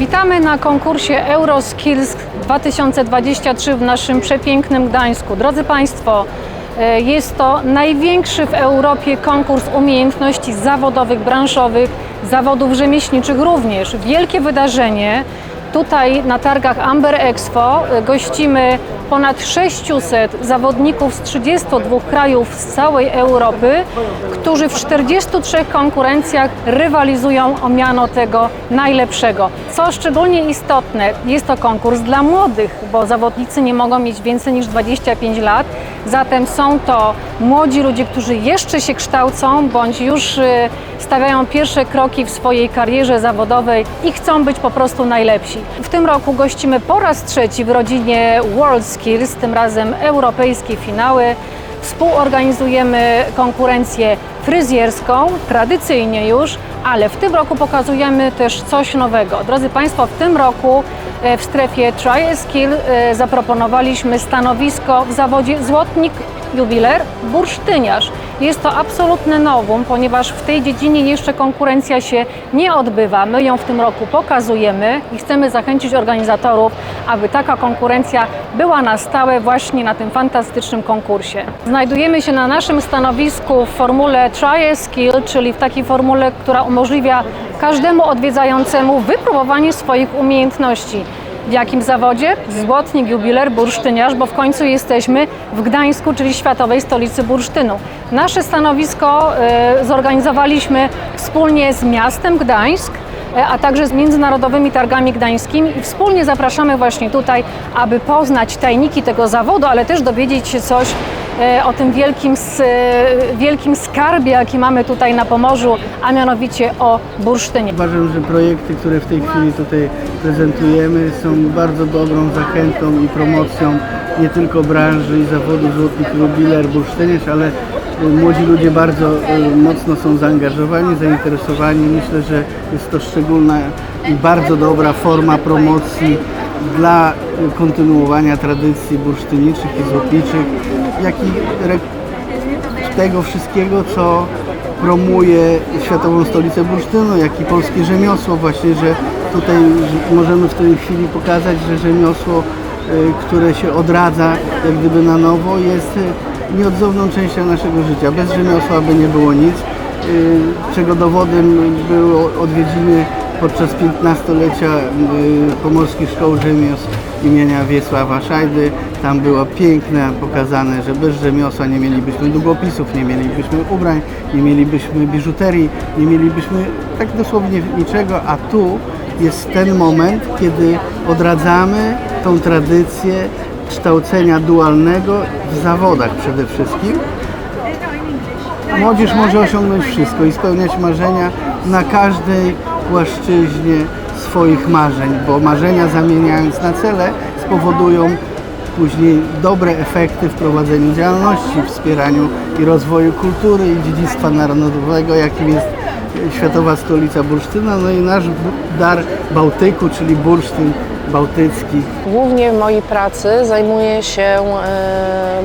Witamy na konkursie Euroskills 2023 w naszym przepięknym Gdańsku. Drodzy Państwo, e, jest to największy w Europie konkurs umiejętności zawodowych, branżowych, zawodów rzemieślniczych również. Wielkie wydarzenie. Tutaj na targach Amber Expo e, gościmy ponad 600 zawodników z 32 krajów z całej Europy, którzy w 43 konkurencjach rywalizują o miano tego najlepszego. Co szczególnie istotne, jest to konkurs dla młodych, bo zawodnicy nie mogą mieć więcej niż 25 lat. Zatem są to młodzi ludzie, którzy jeszcze się kształcą bądź już y, stawiają pierwsze kroki w swojej karierze zawodowej i chcą być po prostu najlepsi. W tym roku gościmy po raz trzeci w rodzinie World Skills, tym razem europejskie finały. Współorganizujemy konkurencję fryzjerską, tradycyjnie już, ale w tym roku pokazujemy też coś nowego. Drodzy Państwo, w tym roku e, w strefie Try a Skill e, zaproponowaliśmy stanowisko w zawodzie złotnik jubiler, bursztyniarz. Jest to absolutne nowum, ponieważ w tej dziedzinie jeszcze konkurencja się nie odbywa. My ją w tym roku pokazujemy i chcemy zachęcić organizatorów, aby taka konkurencja była na stałe właśnie na tym fantastycznym konkursie. Znajdujemy się na naszym stanowisku w formule Try Skill, czyli w takiej formule, która umożliwia każdemu odwiedzającemu wypróbowanie swoich umiejętności. W jakim zawodzie? Złotnik, jubiler, bursztyniarz, bo w końcu jesteśmy w Gdańsku, czyli światowej stolicy bursztynu. Nasze stanowisko e, zorganizowaliśmy wspólnie z miastem Gdańsk, e, a także z międzynarodowymi targami gdańskimi i wspólnie zapraszamy właśnie tutaj, aby poznać tajniki tego zawodu, ale też dowiedzieć się coś o tym wielkim, e, wielkim skarbie, jaki mamy tutaj na Pomorzu, a mianowicie o bursztynie. Uważam, że projekty, które w tej chwili tutaj prezentujemy są bardzo dobrą zachętą i promocją nie tylko branży i zawodu złotnik, jubiler, bursztyniarz, ale y, młodzi ludzie bardzo mocno są zaangażowani, zainteresowani. Myślę, że jest to szczególna i bardzo dobra forma promocji dla kontynuowania tradycji bursztyniczych i złotniczych, jak i tego wszystkiego, co promuje Światową Stolicę Bursztynu, jak i polskie rzemiosło właśnie, że tutaj że możemy w tej chwili pokazać, że rzemiosło, y, które się odradza jak gdyby na nowo jest y, nieodzowną częścią naszego życia. Bez rzemiosła by nie było nic, y, czego dowodem było odwiedziny podczas 15-lecia y, Pomorskich Szkoł Rzemiosł imienia Wiesława Szajdy. Tam było piękne pokazane, że bez rzemiosła nie mielibyśmy długopisów, nie mielibyśmy ubrań, nie mielibyśmy biżuterii, nie mielibyśmy tak dosłownie niczego, a tu jest ten moment, kiedy odradzamy tą tradycję kształcenia dualnego w zawodach przede wszystkim. Młodzież może osiągnąć wszystko i spełniać marzenia na każdej płaszczyźnie swoich marzeń, bo marzenia zamieniając na cele spowodują później dobre efekty w prowadzeniu działalności, wspieraniu i rozwoju kultury i dziedzictwa narodowego, jakim jest Światowa Stolica Bursztyna, no i nasz dar Bałtyku, czyli bursztyn bałtycki. Głównie w mojej pracy zajmuję się e,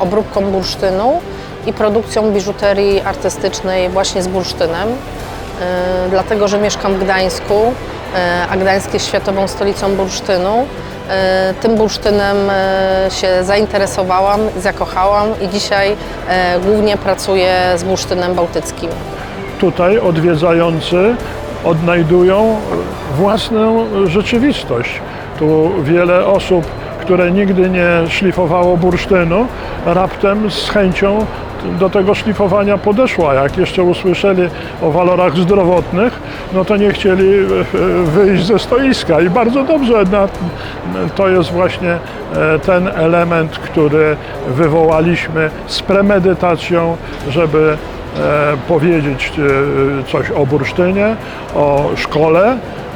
obróbką bursztynu i produkcją biżuterii artystycznej właśnie z bursztynem. E, Dlatego, że mieszkam w Gdańsku, e, a Gdańsk jest światową stolicą bursztynu. E, Tym bursztynem się zainteresowałam, zakochałam i dzisiaj głównie pracuję z bursztynem bałtyckim. tutaj odwiedzający odnajdują własną rzeczywistość. Tu wiele osób, które nigdy nie szlifowało bursztynu, raptem z chęcią do tego szlifowania podeszła. Jak jeszcze usłyszeli o walorach zdrowotnych, no to nie chcieli e, wyjść ze stoiska. I bardzo dobrze, to jest właśnie e, ten element, który wywołaliśmy z premedytacją, żeby e, powiedzieć e, coś o bursztynie, o szkole, e,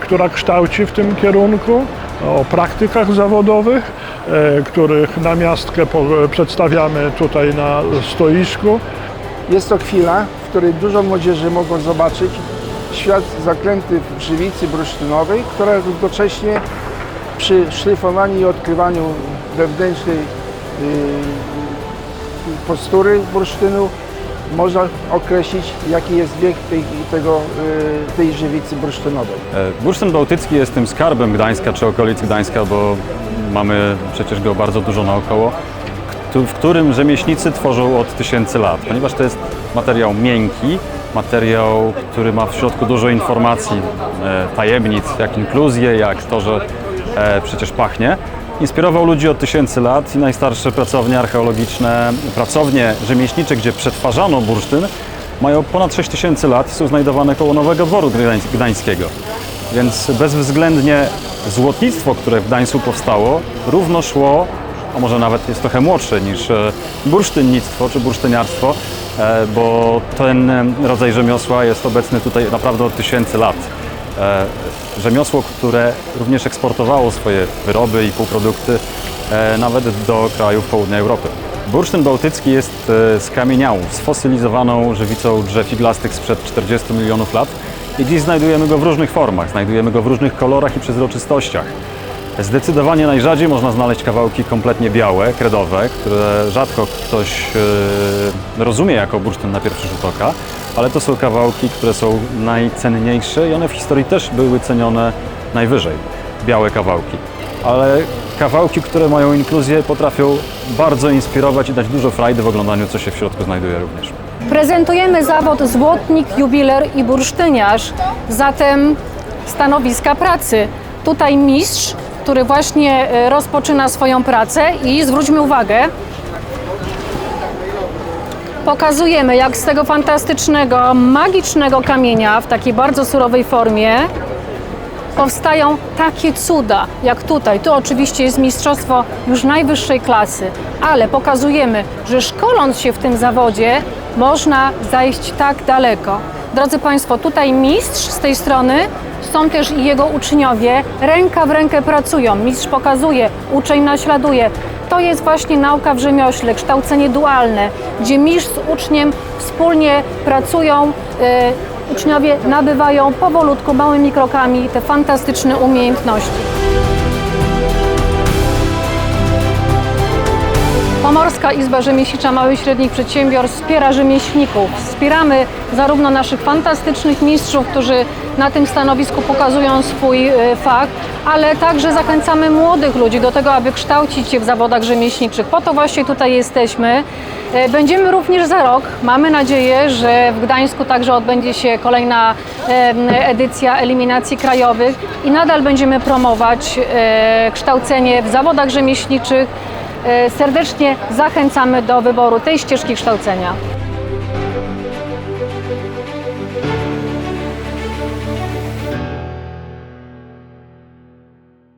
która kształci w tym kierunku, o praktykach zawodowych, e, których namiastkę po- przedstawiamy tutaj na stoisku. Jest to chwila, w której dużo młodzieży mogą zobaczyć świat zaklęty w żywicy bursztynowej, która równocześnie przy szlifowaniu i odkrywaniu wewnętrznej yy, postury bursztynu można określić, jaki jest wiek tej, tego, yy, tej żywicy bursztynowej. E, Bursztyn Bałtycki jest tym skarbem Gdańska czy okolic Gdańska, bo mamy przecież go bardzo dużo naokoło, w którym rzemieślnicy tworzą od tysięcy lat, ponieważ to jest materiał miękki, materiał, który ma w środku dużo informacji, e, tajemnic, jak inkluzję, jak to, że e, przecież pachnie. Inspirował ludzi od tysięcy lat i najstarsze pracownie archeologiczne, pracownie rzemieślnicze, gdzie przetwarzano bursztyn, mają ponad 6 tysięcy lat i są znajdowane koło Nowego Dworu Gdańs- Gdańskiego. Więc bezwzględnie złotnictwo, które w Gdańsku powstało, równo szło, a może nawet jest trochę młodsze niż e, bursztynnictwo czy bursztyniarstwo, e, bo ten e, rodzaj rzemiosła jest obecny tutaj naprawdę od tysięcy lat. E, Rzemiosło, które również eksportowało swoje wyroby i półprodukty e, nawet do krajów południa Europy. Bursztyn bałtycki jest e, skamieniałą, sfosylizowaną żywicą drzew iglastych sprzed 40 milionów lat i dziś znajdujemy go w różnych formach, znajdujemy go w różnych kolorach i przezroczystościach. Zdecydowanie najrzadziej można znaleźć kawałki kompletnie białe, kredowe, które rzadko ktoś e, rozumie jako bursztyn na pierwszy rzut oka, ale to są kawałki, które są najcenniejsze i one w historii też były cenione najwyżej. Białe kawałki. Ale kawałki, które mają inkluzję, potrafią bardzo inspirować i dać dużo frajdy w oglądaniu, co się w środku znajduje również. Prezentujemy zawód złotnik, jubiler i bursztyniarz, zatem stanowiska pracy. Tutaj mistrz, który właśnie e, rozpoczyna swoją pracę i zwróćmy uwagę, pokazujemy jak z tego fantastycznego, magicznego kamienia w takiej bardzo surowej formie powstają takie cuda, jak tutaj. Tu oczywiście jest mistrzostwo już najwyższej klasy, ale pokazujemy, że szkoląc się w tym zawodzie, można zajść tak daleko. Drodzy Państwo, tutaj mistrz z tej strony, są też jego uczniowie, ręka w rękę pracują. Mistrz pokazuje, uczeń naśladuje. To jest właśnie nauka w rzemiośle, kształcenie dualne, gdzie mistrz z uczniem wspólnie pracują, e, uczniowie nabywają powolutku, małymi krokami te fantastyczne umiejętności. Pomorska Izba Rzemieślnicza Małych i Średnich Przedsiębiorstw wspiera rzemieślników. Wspieramy zarówno naszych fantastycznych mistrzów, którzy na tym stanowisku pokazują swój e, fach, ale także zachęcamy młodych ludzi do tego, aby kształcić się w zawodach rzemieślniczych. Po to właśnie tutaj jesteśmy. E, Będziemy również za rok. Mamy nadzieję, że w Gdańsku także odbędzie się kolejna edycja eliminacji krajowych i nadal będziemy promować e, kształcenie w zawodach rzemieślniczych. E, Serdecznie zachęcamy do wyboru tej ścieżki kształcenia.